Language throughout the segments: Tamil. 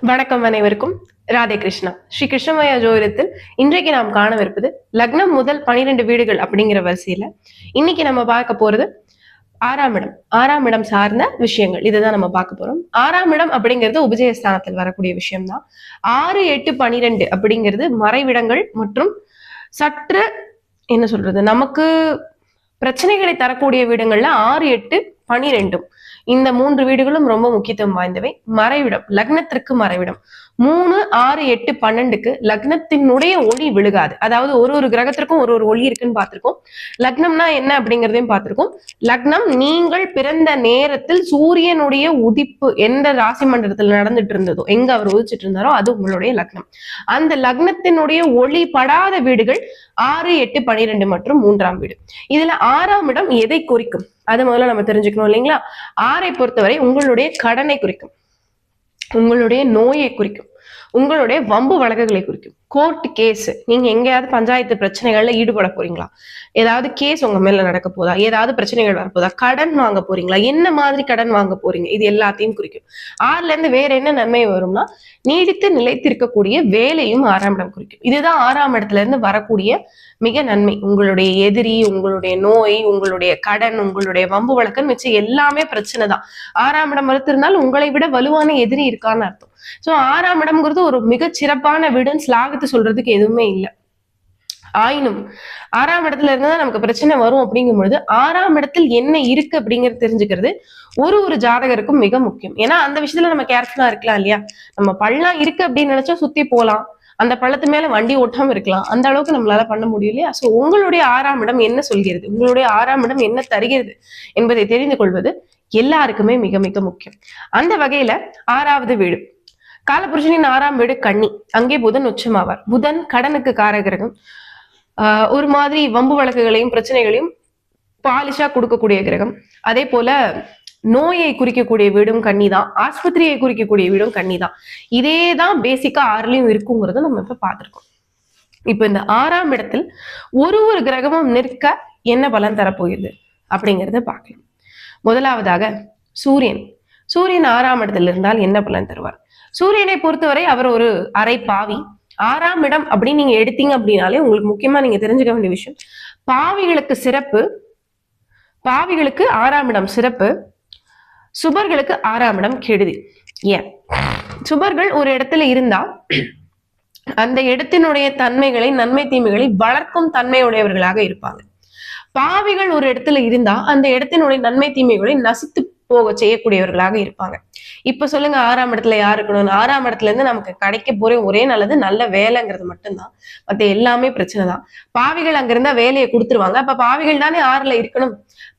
வணக்கம் அனைவருக்கும். ராதே கிருஷ்ணா. ஸ்ரீ கிருஷ்ணமயா ஜோதிடத்தில் இன்றைக்கு நாம் காணவிருப்பது லக்னம் முதல் பனிரெண்டு வீடுகள் அப்படிங்கிற வரிசையில. இன்னைக்கு நம்ம பார்க்க போறது ஆறாம் இடம். ஆறாம் இடம் சார்ந்த விஷயங்கள். இதுதான் நம்ம பார்க்க போறோம். ஆறாம் இடம் அப்படிங்கிறது உபஜயஸ்தானத்தில் வரக்கூடிய விஷயம்தான். ஆறு எட்டு பனிரெண்டு அப்படிங்கிறது மறைவிடங்கள் மற்றும் சற்று என்ன சொல்றது? நமக்கு பிரச்சனைகளை தரக்கூடிய வீடுகள்ல ஆறு எட்டு பனிரெண்டும். இந்த மூன்று வீடுகளும் ரொம்ப முக்கியத்துவம் வாய்ந்தவை. மறைவிடம் லக்னத்திற்கு மறைவிடம். மூணு ஆறு எட்டு பன்னெண்டுக்கு லக்னத்தினுடைய ஒளி விழுகாது. அதாவது ஒரு ஒரு கிரகத்திற்கும் ஒரு ஒரு ஒளி இருக்குன்னு பார்த்திருக்கோம். லக்னம்னா என்ன அப்படிங்கிறதையும் பார்த்திருக்கோம். லக்னம் நீங்கள் பிறந்த நேரத்தில் சூரியனுடைய உதிப்பு எந்த ராசி மண்டலத்தில் நடந்துட்டு இருந்ததோ எங்க அவர் உதிச்சிட்டு இருந்தாரோ அது உங்களுடைய லக்னம். அந்த லக்னத்தினுடைய ஒளி படாத வீடுகள் ஆறு எட்டு பனிரெண்டு மற்றும் மூன்றாம் வீடு. இதுல ஆறாம் இடம் எதை குறிக்கும்? அது முதல்ல நம்ம தெரிஞ்சுக்கணும் இல்லைங்களா? ஆறை பொறுத்தவரை உங்களுடைய கடனை குறிக்கும். உங்களுடைய நோயை குறிக்கும். உங்களுடைய வம்பு வழக்குகளை குறிக்கும். கோர்ட் கேஸ் நீங்க எங்கேயாவது பஞ்சாயத்து பிரச்சனைகள்ல ஈடுபட போறீங்களா? ஏதாவது கேஸ் உங்க மேல நடக்க போதா? ஏதாவது பிரச்சனைகள் வரப்போதா கடன் வாங்க போறீங்களா? என்ன மாதிரி கடன் வாங்க போறீங்க? இது எல்லாத்தையும் குறிக்கும். ஆறுல இருந்து வேற என்ன நன்மை வரும்னா நீடித்து நிலைத்திருக்கக்கூடிய வேலையும் ஆறாம் இடம் குறிக்கும். இதுதான் ஆறாம் இடத்துல இருந்து வரக்கூடிய மிக நன்மை. உங்களுடைய எதிரி உங்களுடைய நோய் உங்களுடைய கடன் உங்களுடைய வம்பு வழக்கம் வச்சு எல்லாமே பிரச்சனை தான். ஆறாம் இடம் மறுத்திருந்தால் உங்களை விட வலுவான எதிரி இருக்கான்னு அர்த்தம். சோ ஆறாம் இடம்ங்கிறது ஒரு மிகச் சிறப்பான வீடுன்னு ஸ்லாகத்து சொல்றதுக்கு எதுவுமே இல்லை. ஆயினும் ஆறாம் இடத்துல இருந்தா நமக்கு பிரச்சனை வரும் அப்படிங்கும் பொழுது ஆறாம் இடத்தில் என்ன இருக்கு அப்படிங்கறது தெரிஞ்சுக்கிறது ஒரு ஒரு ஜாதகருக்கும் மிக முக்கியம். ஏன்னா அந்த விஷயத்துல நம்ம கேர்ஃபுல்லா இருக்கலாம் இல்லையா? நம்ம பள்ளம் இருக்கு அப்படின்னு நினைச்சா சுத்தி போகலாம் அந்த பள்ளத்து மேல வண்டி ஓட்டாம இருக்கலாம். அந்த அளவுக்கு நம்மளால பண்ண முடியும் இல்லையா? சோ உங்களுடைய ஆறாம் இடம் என்ன சொல்கிறது? உங்களுடைய ஆறாம் இடம் என்ன தருகிறது என்பதை தெரிந்து கொள்வது எல்லாருக்குமே மிக மிக முக்கியம். அந்த வகையில ஆறாவது வீடு. காலபுருஷனின் ஆறாம் வீடு கண்ணி அங்கே புதன் உச்சமாவார். புதன் கடனுக்கு காரகிரகம். ஆஹ் ஒரு மாதிரி வம்பு வழக்குகளையும் பிரச்சனைகளையும் பாலிஷா கொடுக்கக்கூடிய கிரகம். அதே போல நோயை குறிக்கக்கூடிய வீடும் கண்ணிதான் தான் ஆஸ்பத்திரியை குறிக்கக்கூடிய வீடும் கண்ணிதான் தான் இதே தான் பேசிக்கா ஆறுலயும் இருக்குங்கிறத நம்ம இப்ப பார்த்திருக்கோம். இப்ப இந்த ஆறாம் இடத்தில் ஒரு ஒரு கிரகமும் நிற்க என்ன பலன் தரப்போகிறது அப்படிங்கிறத பார்க்கலாம். முதலாவதாக சூரியன். சூரியன் ஆறாம் இடத்துல இருந்தால் என்ன பலன் தருவார்? சூரியனை பொறுத்தவரை அவர் ஒரு அரை பாவி. ஆறாம் இடம் அப்படின்னு நீங்க எடுத்தீங்க அப்படின்னாலே உங்களுக்கு முக்கியமா நீங்க தெரிஞ்சுக்க வேண்டிய விஷயம். பாவிகளுக்கு சிறப்பு. பாவிகளுக்கு ஆறாம் இடம் சிறப்பு. சுபர்களுக்கு ஆறாம் இடம் கெடுதி. ஏன்? சுபர்கள் ஒரு இடத்துல இருந்தா அந்த இடத்தினுடைய தன்மைகளை நன்மை தீமைகளை வளர்க்கும் தன்மையுடையவர்களாக இருப்பாங்க. பாவிகள் ஒரு இடத்துல இருந்தா அந்த இடத்தினுடைய நன்மை தீமைகளை நசித்து போக செய்யக்கூடியவர்களாக இருப்பாங்க. இப்ப சொல்லுங்க ஆறாம் இடத்துல யார் இருக்கணும்னு. ஆறாம் இடத்துல இருந்து நமக்கு கிடைக்க போற ஒரே நல்லது நல்ல வேலைங்கிறது மட்டும்தான். மத்த எல்லாமே பிரச்சனை தான். பாவிகள் அங்கிருந்தா வேலையை கொடுத்துருவாங்க. அப்ப பாவிகள் தானே ஆறுல இருக்கணும்.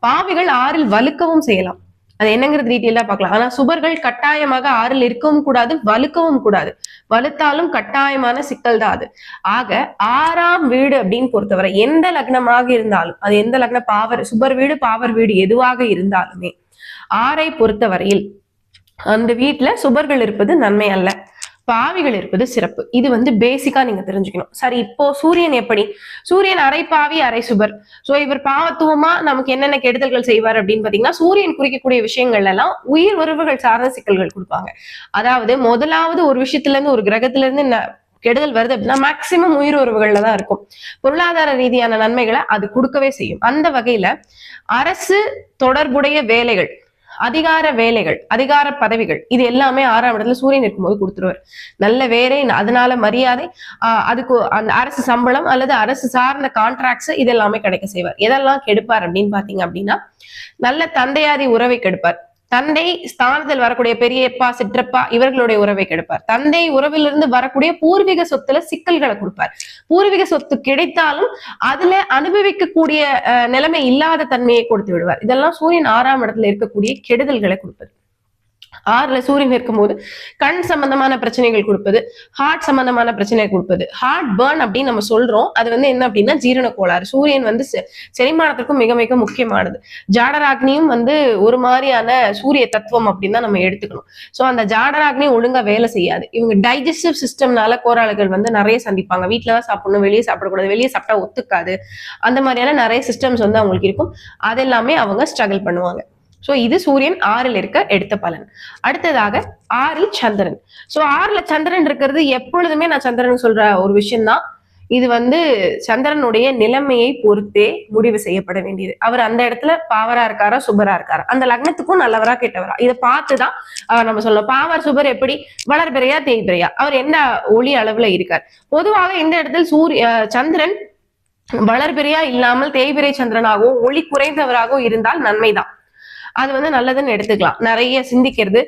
பாவிகள் ஆறில் வலுக்கவும் செய்யலாம். அது என்னங்கிறது டீட்டெயிலா பார்க்கலாம். ஆனா சுபர்கள் கட்டாயமாக ஆறில் இருக்கவும் கூடாது வலுக்கவும் கூடாது. வலுத்தாலும் கட்டாயமான சிக்கல் தான் அது. ஆக ஆறாம் வீடு அப்படின்னு பொறுத்தவரை எந்த லக்னமாக இருந்தாலும் அது எந்த லக்ன பாவர் சுபர் வீடு பாவர் வீடு எதுவாக இருந்தாலுமே ஆரை பொறுத்தவரையில் அந்த வீட்டுல சுபர்கள் இருப்பது நன்மை அல்ல. பாவிகள் இருப்பது சிறப்பு. இது வந்து பேசிக்கா நீங்க தெரிஞ்சுக்கணும். சரி இப்போ சூரியன் எப்படி? சூரியன் அரை பாவி அரை சுபர். சோ இவர் பாவத்துவமா நமக்கு என்னென்ன கெடுதல்கள் செய்வார் அப்படின்னு பாத்தீங்கன்னா சூரியன் குறிக்கக்கூடிய விஷயங்கள் எல்லாம் உயிர் உறவுகள் சார்ந்த சிக்கல்கள் கொடுப்பாங்க. அதாவது முதலாவது ஒரு விஷயத்துல இருந்து ஒரு கிரகத்துல இருந்து கெடுதல் வருது அப்படின்னா மேக்சிமம் உயிர் உறவுகள்ல தான் இருக்கும். பொருளாதார ரீதியான நன்மைகளை அது கொடுக்கவே செய்யும். அந்த வகையில அரசு தொடர்புடைய வேலைகள் அதிகார வேலைகள் அதிகார பதவிகள் இது எல்லாமே ஆறாம் இடத்துல சூரியன் இருக்கும்போது கொடுத்துருவார். நல்ல வேலை அதனால மரியாதை ஆஹ் அதுக்கு அந்த அரசு சம்பளம் அல்லது அரசு சார்ந்த கான்ட்ராக்ட்ஸ் இதெல்லாமே கிடைக்க செய்வார். எதெல்லாம் கெடுப்பார் அப்படின்னு பாத்தீங்க அப்படின்னா நல்ல தந்தையாதி உறவை கெடுப்பார். தந்தை ஸ்தானத்தில் வரக்கூடிய பெரியப்பா சிற்றப்பா இவர்களுடைய உறவை கெடுப்பார். தந்தை உறவிலிருந்து வரக்கூடிய பூர்வீக சொத்துல சிக்கல்களை கொடுப்பார். பூர்வீக சொத்து கிடைத்தாலும் அதுல அனுபவிக்கக்கூடிய அஹ், நிலைமை இல்லாத தன்மையை கொடுத்து விடுவார். இதெல்லாம் சூரியன் ஆறாம் இடத்துல இருக்கக்கூடிய கெடுதல்களை கொடுப்பது. ஆறுல சூரியன் இருக்கும்போது கண் சம்பந்தமான பிரச்சனைகள் கொடுப்பது ஹார்ட் சம்பந்தமான பிரச்சனை கொடுப்பது. ஹார்ட் பேர்ன் அப்படின்னு நம்ம சொல்றோம். அது வந்து என்ன அப்படின்னா ஜீரண கோளாறு சூரியன் வந்து செ- செரிமானத்திற்கும் மிக மிக முக்கியமானது. ஜாடராக்னியும் வந்து ஒரு மாதிரியான சூரிய தத்துவம் அப்படின்னு தான் நம்ம எடுத்துக்கணும். சோ அந்த ஜாடராக்னி ஒழுங்கா வேலை செய்யாது. இவங்க டைஜஸ்டிவ் சிஸ்டம்னால கோராளுகள் வந்து நிறைய சந்திப்பாங்க. வீட்டில தான் சாப்பிடணும் வெளியே சாப்பிடக்கூடாது வெளியே சாப்பிட்டா ஒத்துக்காது. அந்த மாதிரியான நிறைய சிஸ்டம்ஸ் வந்து அவங்களுக்கு இருக்கும். அதெல்லாமே அவங்க ஸ்ட்ரகிள் பண்ணுவாங்க. சோ இது சூரியன் ஆறில் இருக்க எடுத்த பலன். அடுத்ததாக ஆறில் சந்திரன். சோ ஆறுல சந்திரன் இருக்கிறது எப்பொழுதுமே நான் சந்திரன் சொல்ற ஒரு விஷயம் தான் இது வந்து சந்திரனுடைய நிலைமையை பொறுத்தே முடிவு செய்யப்பட வேண்டியது. அவர் அந்த இடத்துல பாவரா இருக்காரா சுபரா இருக்காரா? அந்த லக்னத்துக்கும் நல்லவரா கெட்டவரா? இதை பார்த்துதான் அவர் நம்ம சொல்லணும். பாவர் சுபர் எப்படி? வளர்பிறையா தேய்பிறையா? அவர் என்ன ஒளி அளவுல இருக்கார்? பொதுவாக இந்த இடத்துல சூரிய அஹ் சந்திரன் வளர்பிறையா இல்லாமல் தேய்பிறை சந்திரனாகவும் ஒளி குறைந்தவராகவும் இருந்தால் நன்மைதான். அது வந்து நல்லதுன்னு எடுத்துக்கலாம். நிறைய சிந்திக்கிறது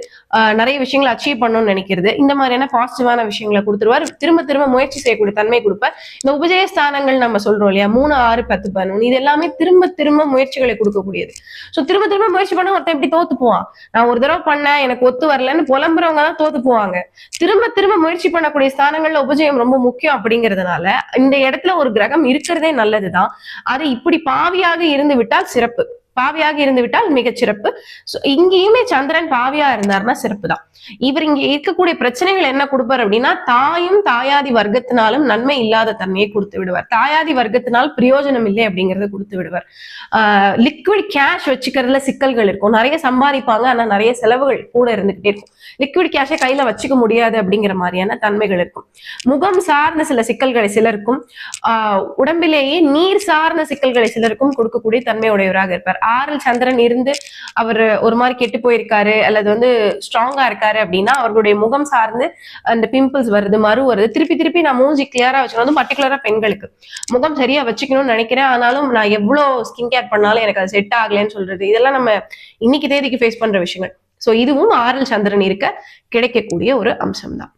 நிறைய விஷயங்களை அச்சீவ் பண்ணணும்னு நினைக்கிறது. இந்த மாதிரியான பாசிட்டிவான விஷயங்களை கொடுத்துருவார். திரும்ப திரும்ப முயற்சி செய்யக்கூடிய தன்மை கொடுப்பார் இந்த உபஜய ஸ்தானங்கள் நம்ம சொல்றோம் இல்லையா? மூணு ஆறு பத்து பதினொன்று இது எல்லாமே திரும்ப திரும்ப முயற்சிகளை கொடுக்கக்கூடியது. ஸோ திரும்ப திரும்ப முயற்சி பண்ண ஒருத்தன் எப்படி தோத்து போவான். நான் ஒரு தடவை பண்ணேன் எனக்கு ஒத்து வரலன்னு புலம்புறவங்க தான் தோத்து போவாங்க. திரும்ப திரும்ப முயற்சி பண்ணக்கூடிய ஸ்தானங்கள்ல உபஜயம் ரொம்ப முக்கியம் அப்படிங்கிறதுனால இந்த இடத்துல ஒரு கிரகம் இருக்கிறதே நல்லதுதான். அது இப்படி பாவியாக இருந்து விட்டால் சிறப்பு. பாவியாக இருந்து விட்டால் மிகச் சிறப்பு. இங்கேயுமே சந்திரன் பாவியா இருந்தார்னா சிறப்பு தான் இவர் இங்க இருக்கக்கூடிய பிரச்சனைகள் என்ன கொடுப்பார் அப்படின்னா தாயும் தாயாதி வர்க்கத்தினாலும் நன்மை இல்லாத தன்மையை கொடுத்து விடுவார். தாயாதி வர்க்கத்தினால் பிரயோஜனம் இல்லை அப்படிங்கறத கொடுத்து விடுவார். ஆஹ் லிக்விட் கேஷ் வச்சுக்கிறதுல சிக்கல்கள் இருக்கும். நிறைய சம்பாதிப்பாங்க ஆனா நிறைய செலவுகள் கூட இருந்துகிட்டே இருக்கும். லிக்விட் கேஷை கையில வச்சுக்க முடியாது அப்படிங்கிற மாதிரியான தன்மைகள் இருக்கும். முகம் சார்ந்த சில சிக்கல்களை சிலருக்கும் ஆஹ் உடம்பிலேயே நீர் சார்ந்த சிக்கல்களை சிலருக்கும் கொடுக்கக்கூடிய தன்மை உடையவராக இருப்பார். ஆறில் சந்திரன் இருந்து அவர் ஒரு மாதிரி கெட்டு போயிருக்காரு அல்லது வந்து ஸ்ட்ராங்கா இருக்காரு அப்படின்னா அவர்களுடைய முகம் சார்ந்து அந்த பிம்பிள்ஸ் வருது மறு வருது. திருப்பி திருப்பி நான் மூஞ்சி கிளியரா வச்சுக்கணும். அதுவும் பர்டிகுலரா பெண்களுக்கு. முகம் சரியா வச்சுக்கணும்னு நினைக்கிறேன். ஆனாலும் நான் எவ்வளவு ஸ்கின் கேர் பண்ணாலும் எனக்கு அது செட் ஆகலைன்னு சொல்றது இதெல்லாம் நம்ம இன்னைக்கு தேதிக்கு ஃபேஸ் பண்ற விஷயங்கள். சோ இதுவும் ஆறில் சந்திரன் இருக்க கிடைக்கக்கூடிய ஒரு அம்சம் தான்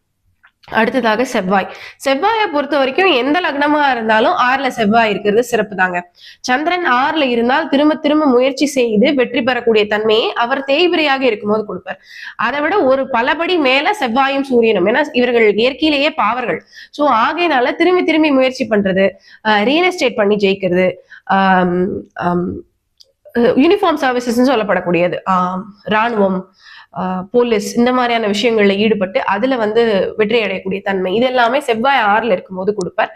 அடுத்ததாக செவ்வாய். செவ்வாயை பொறுத்த வரைக்கும் எந்த லக்னமா இருந்தாலும் ஆறுல செவ்வாய் இருக்கிறது சிறப்பு தாங்க சந்திரன் ஆறுல இருந்தால் திரும்ப திரும்ப முயற்சி செய்து வெற்றி பெறக்கூடிய தன்மையை அவர் தேய்பிரையாக இருக்கும்போது கொடுப்பார். அதை விட ஒரு பலபடி மேல செவ்வாயும் சூரியனும். ஏன்னா இவர்கள் இயற்கையிலேயே பாவர்கள். சோ ஆகையினால திரும்பி திரும்பி முயற்சி பண்றது ரியல் எஸ்டேட் பண்ணி ஜெயிக்கிறது யூனிஃபார்ம் சர்வீசஸ்ன்னு சொல்லப்படக்கூடியது. ஆஹ் ராணுவம் போலீஸ் இந்த மாதிரியான விஷயங்கள்ல ஈடுபட்டு அதுல வந்து வெற்றி அடையக்கூடிய தன்மை. இது எல்லாமே செவ்வாய் ஆறுல இருக்கும்போது கொடுப்பார்.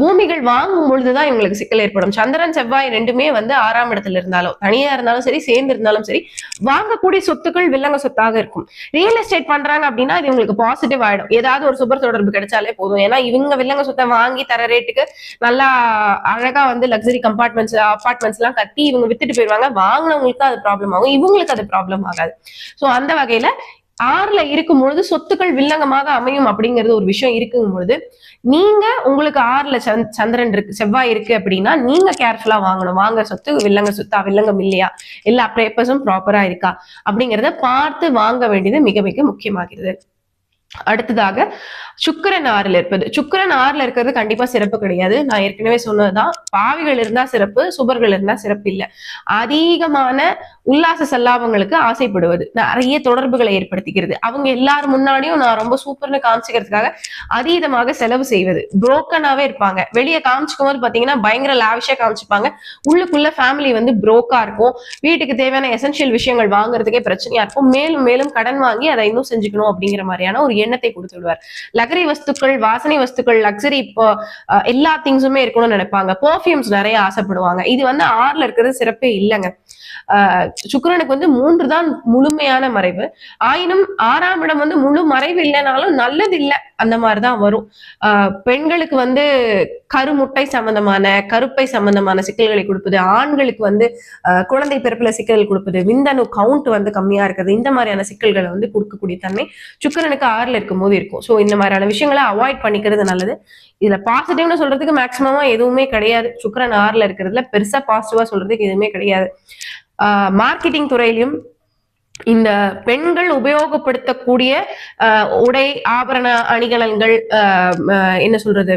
பூமிகள் வாங்கும் பொழுதுதான் இவங்களுக்கு சிக்கல் ஏற்படும். சந்திரன் செவ்வாய் ரெண்டுமே வந்து ஆறாம் இடத்துல இருந்தாலும் தனியா இருந்தாலும் சரி சேர்ந்து இருந்தாலும் சரி வாங்கக்கூடிய சொத்துக்கள் வில்லங்க சொத்தாக இருக்கும். ரியல் எஸ்டேட் பண்றாங்க அப்படின்னா இது இவங்களுக்கு பாசிட்டிவ் ஆயிடும். ஏதாவது ஒரு சுபர் தொடர்பு கிடைச்சாலே போதும். ஏன்னா இவங்க வில்லங்க சொத்தை வாங்கி தர ரேட்டுக்கு நல்லா அழகா வந்து லக்ஸரி கம்பார்ட்மெண்ட்ஸ் அபார்ட்மெண்ட்ஸ் எல்லாம் கட்டி இவங்க வித்துட்டு போயிருவாங்க. வாங்கினவங்களுக்கு அது ப்ராப்ளம் ஆகும். இவங்களுக்கு அது ப்ராப்ளம் ஆகாது. சோ அந்த வகையில ஆறுல இருக்கும் பொழுது சொத்துக்கள் வில்லங்கமாக அமையும் அப்படிங்கிறது ஒரு விஷயம் இருக்கும் பொழுது நீங்க உங்களுக்கு ஆறுல சந்த்- சந்திரன் இருக்கு செவ்வாய் இருக்கு அப்படின்னா நீங்க கேர்ஃபுல்லா வாங்கணும். வாங்க சொத்து வில்லங்க சொத்தா வில்லங்கம் இல்லையா? எல்லா பேப்பர்ஸும் ப்ராப்பரா இருக்கா? அப்படிங்கறத பார்த்து வாங்க வேண்டியது மிக மிக முக்கியமாகிறது. அடுத்ததாக சுக்கிரன் ஆறுல இருப்பது. சுக்கிரன் ஆறுல இருக்கிறது கண்டிப்பா சிறப்பு கிடையாது. நான் ஏற்கனவே சொன்னதுதான். பாவிகள் இருந்தா சிறப்பு சுபர்கள் இருந்தா சிறப்பு இல்ல. அதிகமான உல்லாச சல்லாபங்களுக்கு ஆசைப்படுவது. நிறைய தொடர்புகளை ஏற்படுத்திக்கிறது. அவங்க எல்லாரும் முன்னாடியும் நான் ரொம்ப சூப்பர்னு காமிச்சுக்கிறதுக்காக அதீதமாக செலவு செய்வது. புரோக்கனாவே இருப்பாங்க. வெளியே காமிச்சுக்கும் போது பாத்தீங்கன்னா பயங்கர லாவிஷா காமிச்சுப்பாங்க. உள்ளுக்குள்ள ஃபேமிலி வந்து புரோக்கா இருக்கும். வீட்டுக்கு தேவையான எசென்ஷியல் விஷயங்கள் வாங்குறதுக்கே பிரச்சனையா இருக்கும். மேலும் மேலும் கடன் வாங்கி அதை இன்னும் செஞ்சுக்கணும் அப்படிங்கிற மாதிரியான ஒரு எண்ணத்தை கொடுத்து விடுவார் லக்ஸரி வஸ்துக்கள் வாசனை வஸ்துக்கள் லக்ஸரி இப்போ எல்லா திங்ஸுமே இருக்கணும்னு நினைப்பாங்க. பர்ஃபியூம்ஸ் நிறைய ஆசைப்படுவாங்க. இது வந்து ஆறுல இருக்கிறது சிறப்பே இல்லைங்க. ஆஹ் வந்து மூன்று தான் முழுமையான மறைவு. ஆயினும் ஆறாம் இடம் வந்து முழு மறைவு இல்லைனாலும் நல்லது இல்லை அந்த மாதிரிதான் வரும். ஆஹ் பெண்களுக்கு வந்து கருமுட்டை சம்பந்தமான கருப்பை சம்பந்தமான சிக்கல்களை கொடுப்பது ஆண்களுக்கு வந்து ஆஹ் குழந்தை பிறப்புல சிக்கல்கள் கொடுப்பது விந்தணு கவுண்ட் வந்து கம்மியா இருக்கிறது இந்த மாதிரியான சிக்கல்களை வந்து கொடுக்கக்கூடிய தன்மை சுக்கரனுக்கு ஆறுல இருக்கும்போது இருக்கும். ஸோ இந்த மாதிரியான விஷயங்களை அவாய்ட் பண்ணிக்கிறது நல்லது. இதுல பாசிட்டிவ்னு சொல்றதுக்கு மேக்சிமமா எதுவுமே கிடையாது. சுக்கரன் ஆறுல இருக்கிறதுல பெருசா பாசிட்டிவா சொல்றதுக்கு எதுவுமே கிடையாது. மார்க்கெட்டிங் துறையிலும் இந்த பெண்கள் உபயோகப்படுத்தக்கூடிய ஆஹ், உடை ஆபரண அணிகலன்கள் ஆஹ், என்ன சொல்றது?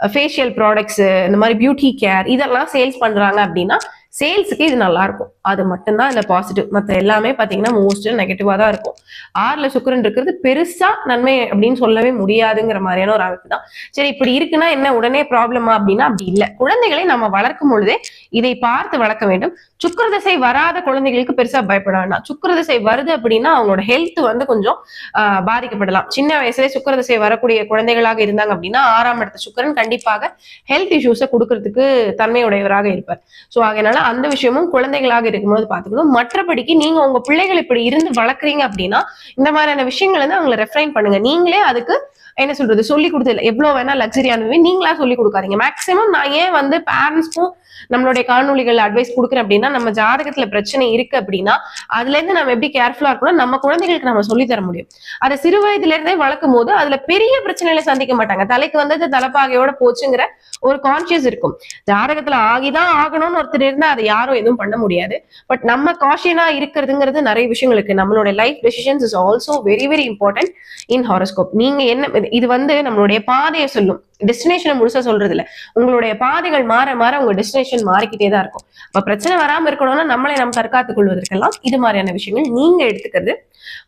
ஃபேஷியல் ப்ராடக்ட்ஸ் இந்த மாதிரி பியூட்டி கேர் இதெல்லாம் சேல்ஸ் பண்றாங்க அப்படின்னா சேல்ஸுக்கு இது நல்லா இருக்கும். அது மட்டும்தான் இந்த பாசிட்டிவ் மற்ற எல்லாமே பார்த்தீங்கன்னா மோஸ்ட் நெகட்டிவாக தான் இருக்கும். ஆறுல சுக்கரன் இருக்கிறது பெருசா நன்மை அப்படின்னு சொல்லவே முடியாதுங்கிற மாதிரியான ஒரு அமைப்பு தான். சரி இப்படி இருக்குன்னா என்ன? உடனே ப்ராப்ளமா அப்படின்னா அப்படி இல்லை. குழந்தைகளை நம்ம வளர்க்கும் பொழுதே இதை பார்த்து வளர்க்க வேண்டும். சுக்கரதசை வராத குழந்தைகளுக்கு பெருசா பயப்பட வேண்டாம். சுக்கரதசை வருது அப்படின்னா அவங்களோட ஹெல்த் வந்து கொஞ்சம் ஆஹ், பாதிக்கப்படலாம். சின்ன வயசுல சுக்கரதசை வரக்கூடிய குழந்தைகளாக இருந்தாங்க அப்படின்னா ஆறாம் இடத்த சுக்கிரன் கண்டிப்பாக ஹெல்த் இஷ்யூஸை கொடுக்கறதுக்கு தன்மையுடையவராக இருப்பார். ஸோ அதனால அந்த விஷயமும் குழந்தைகளாக இருக்கும்போது பாத்துக்கணும் மற்றபடிக்கு நீங்க உங்க பிள்ளைகள் இப்படி இருந்து வளர்க்குறீங்க அப்படின்னா இந்த மாதிரியான விஷயங்கள் வந்து அவங்களை ரெஃபரைன் பண்ணுங்க. நீங்களே அதுக்கு என்ன சொல்றது? சொல்லி கொடுத்து இல்லை எவ்வளவு வேணா லக்ஸரியானவே நீங்களா சொல்லி கொடுக்காதீங்க. மேக்சிமம் நான் ஏன் வந்து பேரண்ட்ஸ்க்கும் நம்மளுடைய காணொலிகள் அட்வைஸ் கொடுக்குறேன் அப்படின்னா நம்ம ஜாதகத்துல பிரச்சனை இருக்கு அப்படின்னா அதுல இருந்து நம்ம எப்படி கேர்ஃபுல்லா இருக்கணும்? நம்ம குழந்தைகளுக்கு நம்ம சொல்லி தர முடியும். அதை சிறு வயதுல இருந்தே வளர்க்கும் போது அதுல பெரிய பிரச்சனைகளை சந்திக்க மாட்டாங்க. தலைக்கு வந்தது தலைப்பாகையோட போச்சுங்கிற ஒரு கான்சியஸ் இருக்கும். ஜாதகத்துல ஆகிதான் ஆகணும்னு ஒருத்தர் இருந்தா அதை யாரும் எதுவும் பண்ண முடியாது. பட் நம்ம காஷியனா இருக்கிறதுங்கிறது நிறைய விஷயங்கள் இருக்கு. நம்மளுடைய life decisions is also very very important in horoscope நீங்க என்ன இது- இது வந்து நம்மளுடைய பாதையை சொல்லும். டெஸ்டினேஷனை முழுசா சொல்றது இல்ல. உங்களுடைய பாதைகள் மாற மாற உங்க டெஸ்டினேஷன் மாறிக்கிட்டே தான் இருக்கும். அப்ப பிரச்சனை வராம இருக்கணும்னா நம்மளை நம்ம தற்காத்துக் கொள்வதற்கெல்லாம் இது மாதிரியான விஷயங்கள் நீங்க எடுத்துக்கிறது.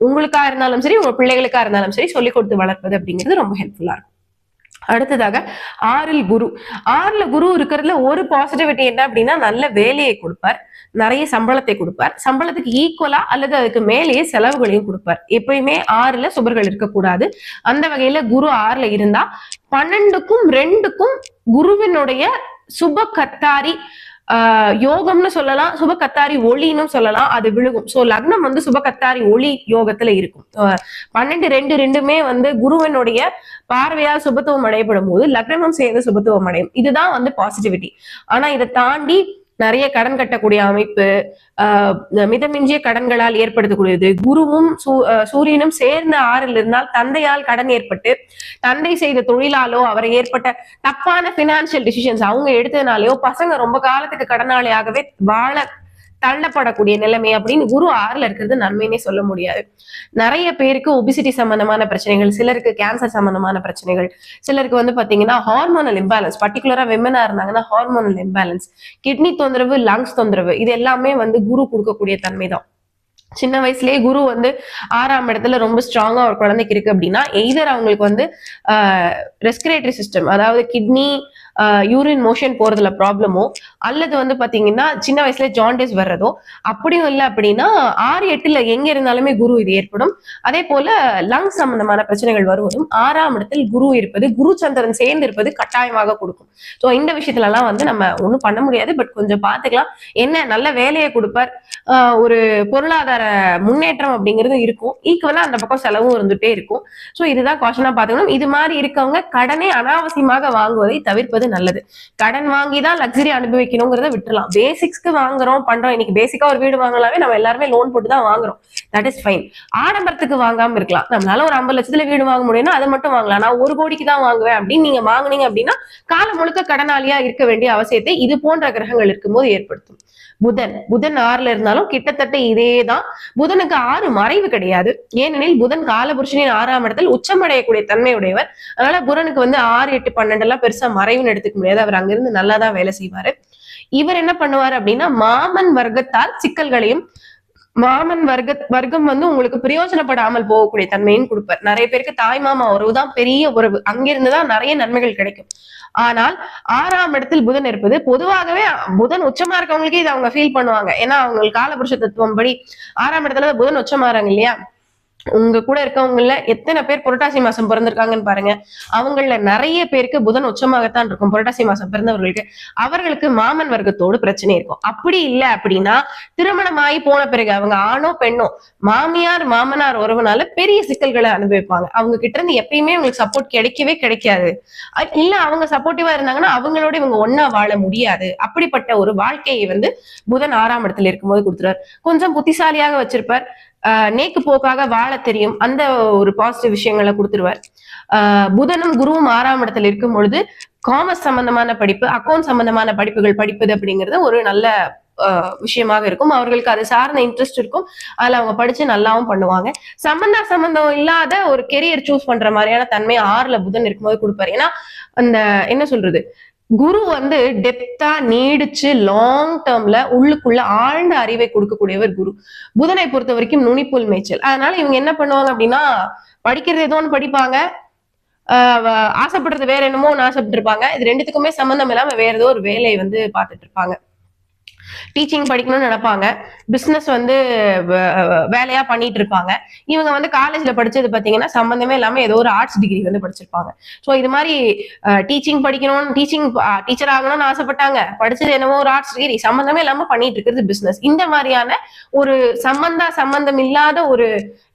உங்களுக்கா இருந்தாலும் சரி உங்க பிள்ளைகளுக்கா இருந்தாலும் சரி சொல்லிக் கொடுத்து வளர்ப்பது அப்படிங்கிறது ரொம்ப ஹெல்ப்ஃபுல்லா இருக்கும். அடுத்ததாக ஆறில் குரு. ஆறுல குரு இருக்கிறதுல ஒரு பாசிட்டிவிட்டி என்ன அப்படின்னா நல்ல வேலையை கொடுப்பார். நிறைய சம்பளத்தை கொடுப்பார். சம்பளத்துக்கு ஈக்குவலா அல்லது அதுக்கு மேலேயே செலவுகளையும் கொடுப்பார். எப்பயுமே ஆறுல சுபர்கள் இருக்கக்கூடாது. அந்த வகையில குரு ஆறுல இருந்தா பன்னெண்டுக்கும் ரெண்டுக்கும் குருவினுடைய சுப கத்தாரி யோகம்னு சொல்லலாம் சுப கத்தாரி ஒளின்னு சொல்லலாம் அது விழுகும். சோ லக்னம் வந்து சுப கத்தாரி ஒளி யோகத்துல இருக்கும். பன்னெண்டு ரெண்டு ரெண்டுமே வந்து குருவினுடைய பார்வையால் சுபத்துவம் அடையப்படும் போது லக்னமும் சேர்ந்து சுபத்துவம் அடையும். இதுதான் வந்து பாசிட்டிவிட்டி ஆனா இதை தாண்டி நிறைய கடன் கட்டக்கூடிய அமைப்பு ஆஹ் மிதமிஞ்சிய கடன்களால் ஏற்படுத்தக்கூடியது. குருவும் சூ- சூரியனும் சேர்ந்த ஆறில் இருந்தால் தந்தையால் கடன் ஏற்பட்டு தந்தை செய்த தொழிலாலோ அவரை ஏற்பட்ட தப்பான பினான்சியல் டிசிஷன்ஸ் அவங்க எடுத்ததுனாலயோ பசங்க ரொம்ப காலத்துக்கு கடனாளியாகவே வாழ தள்ளப்படக்கூடிய நிலைமை அப்படின்னு குரு ஆறுல இருக்கிறது நன்மைன்னே சொல்ல முடியாது. நிறைய பேருக்கு ஒபிசிட்டி சம்பந்தமான பிரச்சனைகள் சிலருக்கு கேன்சர் சம்பந்தமான பிரச்சனைகள் சிலருக்கு வந்து பாத்தீங்கன்னா ஹார்மோனல் இம்பேலன்ஸ் பர்டிகுலரா விமனா இருந்தாங்கன்னா ஹார்மோனல் இம்பேலன்ஸ் கிட்னி தொந்தரவு லங்ஸ் தொந்தரவு இது எல்லாமே வந்து குரு கொடுக்கக்கூடிய தன்மை தான். சின்ன வயசுலயே குரு வந்து ஆறாம் இடத்துல ரொம்ப ஸ்ட்ராங்கா ஒரு குழந்தைக்கு இருக்கு அப்படின்னா எய்தர் அவங்களுக்கு வந்து ரெஸ்பிரேட்டரி சிஸ்டம் அதாவது கிட்னி யூரின் மோஷன் போறதுல ப்ராப்ளமோ அல்லது வந்து பாத்தீங்கன்னா சின்ன வயசுல ஜாண்டிஸ் வர்றதோ? அப்படியும் இல்லை அப்படின்னா ஆறு எட்டுல எங்க இருந்தாலுமே குரு இது ஏற்படும். அதே போல லங் சம்பந்தமான பிரச்சனைகள் வருவதும் ஆறாம் இடத்தில் குரு இருப்பது குரு சந்திரன் சேர்ந்து இருப்பது கட்டாயமாக கொடுக்கும். ஸோ இந்த விஷயத்துல எல்லாம் வந்து நம்ம ஒண்ணும் பண்ண முடியாது. பட் கொஞ்சம் பாத்துக்கலாம். என்ன? நல்ல வேலையை கொடுப்பார். ஆஹ் ஒரு பொருளாதார முன்னேற்றம் அப்படிங்கிறது இருக்கும். ஈக்குவலா அந்த பக்கம் செலவும் இருந்துட்டே இருக்கும். ஸோ இதுதான் காஷனா பாத்துக்கணும். இது மாதிரி இருக்கவங்க கடனை அனாவசியமாக வாங்குவதை தவிர்ப்பது நல்லது. கடன் வாங்கி தான் லக்ஸரி அனுபவிக்கணுங்கிறத விட்டுலாம் பேசிக்ஸ்க்கு வாங்குறோம் பண்றோம். இன்னைக்கு பேசிக்கா ஒரு வீடு வாங்கலாமே நம்ம எல்லாருமே லோன் போட்டு தான் வாங்குறோம். தட் இஸ் ஃபைன் ஆடம்பரத்துக்கு வாங்காம இருக்கலாம். நம்மளால ஒரு ஐம்பது லட்சத்துல வீடு வாங்க முடியும்னா அதை மட்டும் வாங்கலாம். நான் ஒரு கோடிக்கு தான் வாங்குவேன் அப்படின்னு நீங்க வாங்குனீங்க அப்படின்னா காலம் முழுக்க கடனாளியா இருக்க வேண்டிய அவசியத்தை இது போன்ற கிரகங்கள் இருக்கும்போது ஏற்படுத்தும். புதன். புதன் ஆறுல இருந்தாலும் கிட்டத்தட்ட இதே தான் புதனுக்கு ஆறு மறைவு கிடையாது. ஏனெனில் புதன் காலபுருஷனின் ஆறாம் இடத்தில் உச்சமடையக்கூடிய தன்மையுடையவர். அதனால புதனுக்கு வந்து ஆறு எட்டு பன்னெண்டு எல்லாம் பெருசா மறைவுன்னு எடுத்துக்க முடியாது. அவர் அங்கிருந்து நல்லாதான் வேலை செய்வாரு. இவர் என்ன பண்ணுவார் அப்படின்னா மாமன் வர்க்கத்தால் சிக்கல்களையும் மாமன் வர்க்க வர்க்கம் வந்து உங்களுக்கு பிரயோஜனப்படாமல் போகக்கூடிய தன்மையும் கொடுப்பார். நிறைய பேருக்கு தாய் மாமா உறவு தான் பெரிய உறவு. அங்கிருந்துதான் நிறைய நன்மைகள் கிடைக்கும். ஆனால் ஆறாம் இடத்தில் புதன் இருப்பது பொதுவாகவே புதன் உச்சமா இருக்கவங்களுக்கே இதை அவங்க ஃபீல் பண்ணுவாங்க. ஏன்னா அவங்க காலபுருஷ தத்துவம் படி ஆறாம் இடத்துல புதன் உச்சமாறாங்க இல்லையா? உங்க கூட இருக்கவங்கள எத்தனை பேர் புரட்டாசி மாசம் பிறந்திருக்காங்கன்னு பாருங்க. அவங்கள நிறைய பேருக்கு புதன் உச்சமாகத்தான் இருக்கும் புரட்டாசி மாசம் பிறந்தவர்களுக்கு. அவர்களுக்கு மாமன் வர்க்கத்தோடு பிரச்சனை இருக்கும். அப்படி இல்லை அப்படின்னா திருமணமாகி போன பிறகு அவங்க ஆணோ பெண்ணோ மாமியார் மாமனார் உறவுனால பெரிய சிக்கல்களை அனுபவிப்பாங்க. அவங்க கிட்ட இருந்து எப்பயுமே உங்களுக்கு சப்போர்ட் கிடைக்கவே கிடைக்காது. இல்ல அவங்க சப்போர்ட்டிவா இருந்தாங்கன்னா அவங்களோட இவங்க ஒண்ணா வாழ முடியாது. அப்படிப்பட்ட ஒரு வாழ்க்கையை வந்து புதன் ஆறாம் இடத்துல இருக்கும்போது கொடுத்துருவார். கொஞ்சம் புத்திசாலியாக வச்சிருப்பார். நேக்கு போக்காக வாழ தெரியும். அந்த ஒரு பாசிட்டிவ் விஷயங்களை கொடுத்துருவார். ஆஹ் புதனும் குருவும் ஆறாம் இடத்துல இருக்கும் பொழுது காமர்ஸ் சம்பந்தமான படிப்பு அக்கௌண்ட் சம்பந்தமான படிப்புகள் படிப்பது அப்படிங்கிறது ஒரு நல்ல ஆஹ் விஷயமாக இருக்கும். அவர்களுக்கு அது சார்ந்த இன்ட்ரெஸ்ட் இருக்கும். அதுல அவங்க படிச்சு நல்லாவும் பண்ணுவாங்க. சம்பந்த சம்பந்தம் இல்லாத ஒரு கெரியர் சூஸ் பண்ற மாதிரியான தன்மை ஆறுல புதன் இருக்கும்போது கொடுப்பாரு. ஏன்னா அந்த என்ன சொல்றது? குரு வந்து டெப்தா நீடிச்சு லாங் டேர்ம்ல உள்ளுக்குள்ள ஆழ்ந்த அறிவை கொடுக்கக்கூடியவர் குரு. புதனை பொறுத்த வரைக்கும் நுனிப்புல் மேய்ச்சல். அதனால இவங்க என்ன பண்ணுவாங்க அப்படின்னா படிக்கிறது ஏதோ ஒன்று படிப்பாங்க. ஆஹ் ஆசைப்படுறது வேற என்னமோ ஒன்று ஆசைப்பட்டு இருப்பாங்க இது ரெண்டுத்துக்குமே சம்மந்தம் இல்லாம வேற ஏதோ ஒரு வேலையை வந்து பார்த்துட்டு இருப்பாங்க. டீச்சிங் படிக்கணும்னு நினைப்பாங்க. பிசினஸ் வந்து வேலையா பண்ணிட்டு இருப்பாங்க. இவங்க வந்து காலேஜ்ல படிச்சது பாத்தீங்கன்னா சம்பந்தமே இல்லாம ஏதோ ஒரு ஆர்ட்ஸ் டிகிரி வந்து படிச்சிருப்பாங்க. ஸோ இது மாதிரி டீச்சிங் படிக்கணும்னு டீச்சிங் டீச்சர் ஆகணும்னு ஆசைப்பட்டாங்க. படிச்சது என்னவோ ஒரு ஆர்ட்ஸ் டிகிரி சம்பந்தமே இல்லாம பண்ணிட்டு இருக்கிறது பிசினஸ் இந்த மாதிரியான ஒரு சம்பந்தா சம்பந்தம் இல்லாத ஒரு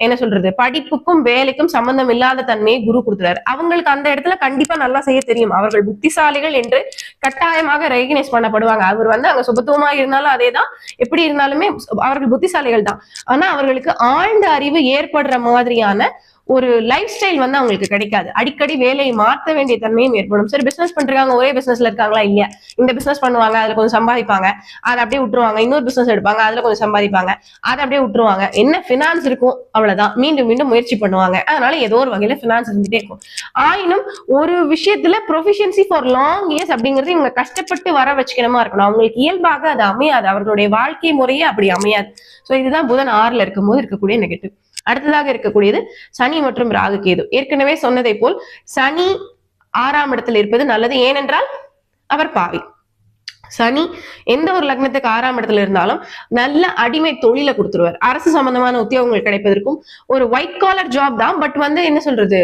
என்ன சொல்றது படிப்புக்கும் வேலைக்கும் சம்பந்தம் இல்லாத தன்மையை குரு கொடுத்துறாரு. அவங்களுக்கு அந்த இடத்துல கண்டிப்பா நல்லா செய்ய தெரியும். அவர்கள் புத்திசாலிகள் என்று கட்டாயமாக ரெகனைஸ் பண்ணப்படுவாங்க. அவர் வந்து அங்க சுபத்துவமா இருந்தாலும் அதேதான். எப்படி இருந்தாலுமே அவர்கள் புத்திசாலிகள் தான் ஆனா அவர்களுக்கு ஆழ்ந்த அறிவு ஏற்படுற மாதிரியான ஒரு லைஃப் ஸ்டைல் வந்து அவங்களுக்கு கிடைக்காது. அடிக்கடி வேலையை மாற்ற வேண்டிய தன்மையும் ஏற்படும். சரி பிசினஸ் பண்றாங்க ஒரே பிசினஸ்ல இருக்காங்களா? இல்லையா. இந்த பிசினஸ் பண்ணுவாங்க அதுல கொஞ்சம் சம்பாதிப்பாங்க. அதை அப்படியே விட்டுருவாங்க. இன்னொரு பிசினஸ் எடுப்பாங்க அதுல கொஞ்சம் சம்பாதிப்பாங்க. அதை அப்படியே விட்டுருவாங்க. என்ன பினான்ஸ் இருக்கும் அவ்வளவுதான். மீண்டும் மீண்டும் முயற்சி பண்ணுவாங்க. அதனால ஏதோ ஒரு வகையில பினான்ஸ் இருந்துட்டே இருக்கும். ஆயினும் ஒரு விஷயத்துல ப்ரொஃபிஷியன்சி ஃபார் லாங் இயர்ஸ் அப்படிங்கிறது இவங்க கஷ்டப்பட்டு வர வச்சுக்கணுமா இருக்கணும். அவங்களுக்கு இயல்பாக அது அமையாது. அவர்களுடைய வாழ்க்கை முறையே அப்படி அமையாது. சோ இதுதான் புதன் ஆறுல இருக்கும்போது இருக்கக்கூடிய நெகட்டிவ் அடுத்ததாக இருக்கக்கூடியது சனி மற்றும் ராகு கேது. ஏற்கனவே சொன்னதை போல் சனி ஆறாம் இடத்தில் இருப்பது நல்லது. ஏனென்றால் அவர் பாவி. சனி எந்த ஒரு லக்னத்துக்கு ஆறாம் இடத்துல இருந்தாலும் நல்ல அடிமை தொழிலை கொடுத்துருவார். அரசு சம்பந்தமான உத்தியோகங்கள் கிடைப்பதற்கும் ஒரு ஒயிட் காலர் ஜாப் தான் பட் வந்து என்ன சொல்றது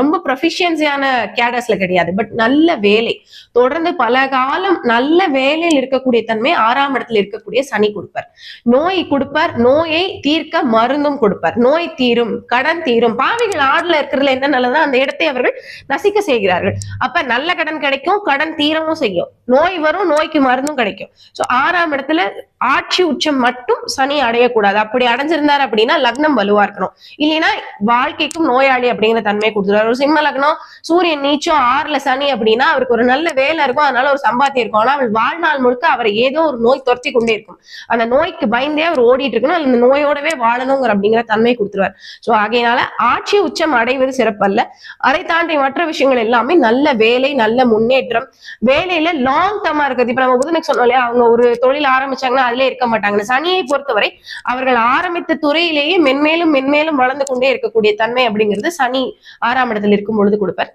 ரொம்ப ப்ரொஃபிஷியன்சியான கேடர்ஸ்ல கிடையாது. பட் நல்ல வேலை தொடர்ந்து பல காலம் நல்ல வேலையில் இருக்கக்கூடிய தன்மை ஆறாம் இடத்துல இருக்கக்கூடிய சனி கொடுப்பார். நோய் கொடுப்பார் நோயை தீர்க்க மருந்தும் கொடுப்பார். நோய் தீரும் கடன் தீரும் பாவிகள் ஆடுல இருக்கிறதுல என்ன நல்லதா அந்த இடத்தை அவர்கள் நசிக்க செய்கிறார்கள். அப்ப நல்ல கடன் கிடைக்கும் கடன் தீரவும் செய்யும். நோய் வரும் நோய்க்கு மருந்தும் கிடைக்கும். சோ ஆறாம் இடத்துல ஆட்சி உச்சம் மட்டும் சனி அடையக்கூடாது. அப்படி அடைஞ்சிருந்தாரு அப்படின்னா லக்னம் வலுவா இருக்கணும். இல்லைன்னா வாழ்க்கைக்கும் நோயாளி அப்படிங்கிற தன்மை கொடுத்துருவாரு. ஒரு சிம்ம லக்னம் சூரியன் நீச்சம் ஆறுல சனி அப்படின்னா அவருக்கு ஒரு நல்ல வேலை இருக்கும். அதனால ஒரு சம்பாத்தியம் இருக்கும். ஆனா அவள் வாழ்நாள் முழுக்க அவரை ஏதோ ஒரு நோய் துரத்தி கொண்டே இருக்கும். அந்த நோய்க்கு பயந்தே அவர் ஓடிட்டு இருக்கணும். அந்த நோயோடவே வாழணுங்கிற அப்படிங்கிற தன்மை கொடுத்துருவார். சோ ஆகையினால ஆட்சி உச்சம் அடைவது சிறப்பல்ல. அதை தாண்டி மற்ற விஷயங்கள் எல்லாமே நல்ல வேலை நல்ல முன்னேற்றம். வேலையில லாங் டர்மா இருக்குது இப்ப நம்ம புதனுக்கு சொன்னோம் இல்லையா? அவங்க ஒரு தொழில் ஆரம்பிச்சாங்கன்னா அதுல இருக்க மாட்டாங்க. சனியை பொறுத்தவரை அவர்கள் ஆரம்பித்த துறையிலேயே மென்மேலும் மென்மேலும் வளர்ந்து கொண்டே இருக்கக்கூடிய தன்மை அப்படிங்கிறது சனி ஆறாம் இடத்தில் இருக்கும் பொழுது கொடுப்பார்.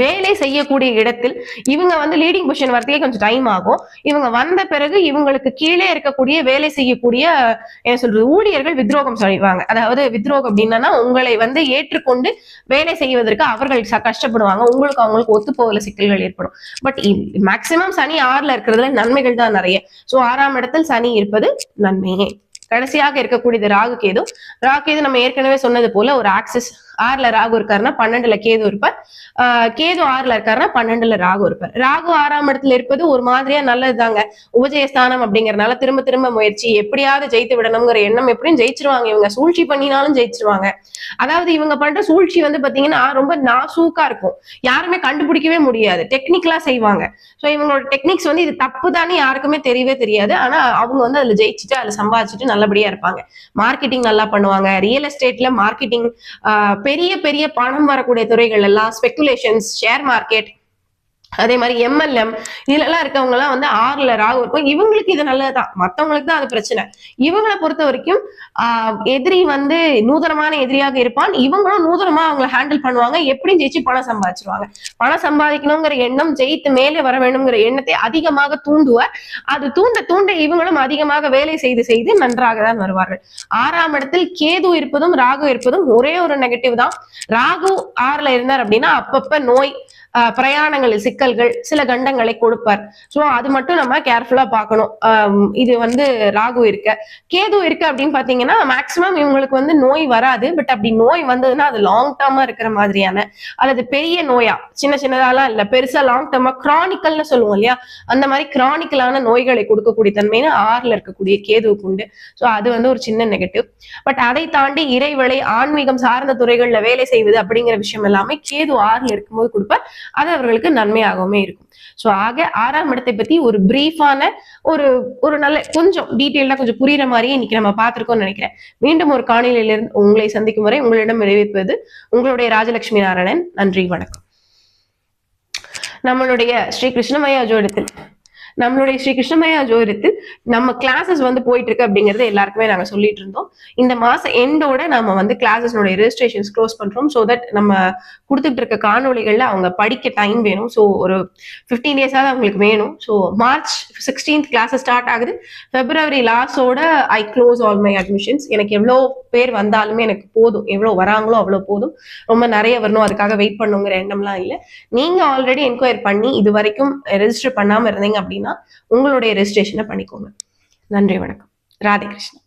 வேலை செய்யக்கூடிய இடத்தில் இவங்க வந்து லீடிங் பொசிஷன் வரதுக்கே கொஞ்சம் டைம் ஆகும். இவங்க வந்த பிறகு இவங்களுக்கு கீழே இருக்கக்கூடிய வேலை செய்யக்கூடிய என்ன சொல்றது ஊழியர்கள் வித்ரோகம் செய்வாங்க. அதாவது வித்ரோகம் அப்படின்னா உங்களை வந்து ஏற்றுக்கொண்டு வேலை செய்வதற்கு அவர்கள் கஷ்டப்படுவாங்க. உங்களுக்கு அவங்களுக்கு ஒத்து போகல சிக்கல்கள் ஏற்படும். பட் மேக்சிமம் சனி ஆறுல இருக்கிறதுல நன்மைகள் தான் நிறைய. சோ ஆறாம் இடத்தில் சனி இருப்பது நன்மையே. கடைசியாக இருக்கக்கூடியது ராகு கேது. ராகு கேது நம்ம ஏற்கனவே சொன்னது போல ஒரு ஆக்சிஸ் ஆறுல ராகு இருக்காருன்னா பன்னெண்டுல கேது இருப்பார். ஆஹ் கேது ஆறுல இருக்காருன்னா பன்னெண்டுல ராகு இருப்பார். ராகு ஆறாம் இடத்துல இருப்பது ஒரு மாதிரியா நல்லதுதாங்க. உபஜயஸ்தானம் அப்படிங்கறதுனால திரும்ப திரும்ப முயற்சி எப்படியாவது ஜெயித்து விடணுங்கிற எண்ணம் எப்படியும் ஜெயிச்சிருவாங்க. இவங்க சூழ்ச்சி பண்ணினாலும் ஜெயிச்சிருவாங்க. அதாவது இவங்க பண்ற சூழ்ச்சி வந்து பாத்தீங்கன்னா ரொம்ப நாசூக்கா இருக்கும். யாருமே கண்டுபிடிக்கவே முடியாது. டெக்னிக்கலா செய்வாங்க. சோ இவங்களோட டெக்னிக்ஸ் வந்து இது தப்பு தானே யாருக்குமே தெரியவே தெரியாது. ஆனா அவங்க வந்து அதுல ஜெயிச்சுட்டு அதுல சம்பாதிச்சுட்டு நல்லபடியா இருப்பாங்க. மார்க்கெட்டிங் நல்லா பண்ணுவாங்க. ரியல் எஸ்டேட்ல மார்க்கெட்டிங் பெரிய பெரிய பணம் வரக்கூடிய துறைகள் எல்லாம் ஸ்பெகுலேஷன்ஸ் ஷேர் மார்க்கெட் அதே மாதிரி எம்எல்எம் இதுலலாம் இருக்கவங்க எல்லாம் வந்து ஆறுல ராகு இருக்கும். இவங்களுக்கு இது நல்லதுதான். மத்தவங்களுக்கு தான் அது பிரச்சனை. இவங்களை பொறுத்த வரைக்கும் ஆஹ் எதிரி வந்து நூதனமான எதிரியாக இருப்பான். இவங்களும் நூதனமா அவங்கள ஹேண்டில் பண்ணுவாங்க. எப்படியும் ஜெயிச்சு பணம் சம்பாதிச்சிருவாங்க. பணம் சம்பாதிக்கணுங்கிற எண்ணம் ஜெயித்து மேலே வர வேணுங்கிற எண்ணத்தை அதிகமாக தூண்டுவ. அது தூண்ட தூண்ட இவங்களும் அதிகமாக வேலை செய்து செய்து நன்றாக தான் வருவார்கள். ஆறாம் இடத்தில் கேது இருப்பதும் ராகு இருப்பதும் ஒரே ஒரு நெகட்டிவ் தான். ராகு ஆறுல இருந்தார் அப்படின்னா அப்பப்ப நோய் பிரயாணங்களில் சிக்கல்கள் சில கண்டங்களை கொடுப்பார். ஸோ அது மட்டும் நம்ம கேர்ஃபுல்லா பார்க்கணும். இது வந்து ராகு இருக்க. கேது இருக்கு அப்படின்னு பாத்தீங்கன்னா மேக்சிமம் இவங்களுக்கு வந்து நோய் வராது. பட் அப்படி நோய் வந்ததுன்னா அது லாங் டேர்மா இருக்கிற மாதிரியான அல்லது பெரிய நோயா சின்ன சின்னதாலாம் இல்ல பெருசா லாங் டேர்மா கிரானிக்கல்னு சொல்லுவோம் இல்லையா? அந்த மாதிரி கிரானிக்கலான நோய்களை கொடுக்கக்கூடிய தன்மைன்னு ஆறுல இருக்கக்கூடிய கேதுவுக்கு உண்டு. ஸோ அது வந்து ஒரு சின்ன நெகட்டிவ் பட் அதை தாண்டி இறைவளை ஆன்மீகம் சார்ந்த துறைகள்ல வேலை செய்வது அப்படிங்கிற விஷயம் எல்லாமே கேது ஆறுல இருக்கும்போது கொடுப்பார். அது அவர்களுக்கு நன்மையாகவுமே இருக்கும். ஸோ ஆக ஆறாம் இடத்தை பத்தி ஒரு பிரீஃபான ஒரு ஒரு நல்ல கொஞ்சம் டீட்டெயிலாக கொஞ்சம் புரியுற மாதிரியே இன்னைக்கு நம்ம பார்த்துருக்கோம்னு நினைக்கிறேன். மீண்டும் ஒரு காணொலியிலிருந்து உங்களை சந்திக்கும் வரை உங்களிடம் விளைவிப்பது உங்களுடைய ராஜலட்சுமி நாராயணன். நன்றி வணக்கம். நம்மளுடைய ஸ்ரீ கிருஷ்ணமயா ஜோடத்தில் நம்மளுடைய ஸ்ரீ கிருஷ்ணமயா ஜோதிடத்தில் நம்ம கிளாஸஸ் வந்து போயிட்டு இருக்கு அப்படிங்கறது எல்லாருக்குமே நாங்க சொல்லிட்டு இருந்தோம். இந்த மாசம் எண்டோட நம்ம வந்து கிளாஸஸ்னுடைய ரெஜிஸ்ட்ரேஷன்ஸ் க்ளோஸ் பண்றோம். ஸோ தட் நம்ம கொடுத்துட்டு இருக்க காணொளிகள்ல அவங்க படிக்க டைம் வேணும். ஸோ ஒரு ஃபிஃப்டீன் டேஸாவது அவங்களுக்கு வேணும். So March sixteenth class start ஆகுது. பிப்ரவரி லாஸ்டோட I close all my admissions எனக்கு எவ்வளோ பேர் வந்தாலுமே எனக்கு போதும். எவ்வளோ வராங்களோ அவ்வளோ போதும். ரொம்ப நிறைய வரணும். அதுக்காக வெயிட் பண்ணுங்கிற எண்ணம்லாம் இல்லை. நீங்க ஆல்ரெடி என்கொயர் பண்ணி இது வரைக்கும் ரெஜிஸ்டர் பண்ணாம இருந்தீங்க அப்படின்னா உங்களுடைய ரெஜிஸ்ட்ரேஷனை பண்ணிக்கோங்க நன்றி வணக்கம். ராதே கிருஷ்ணன்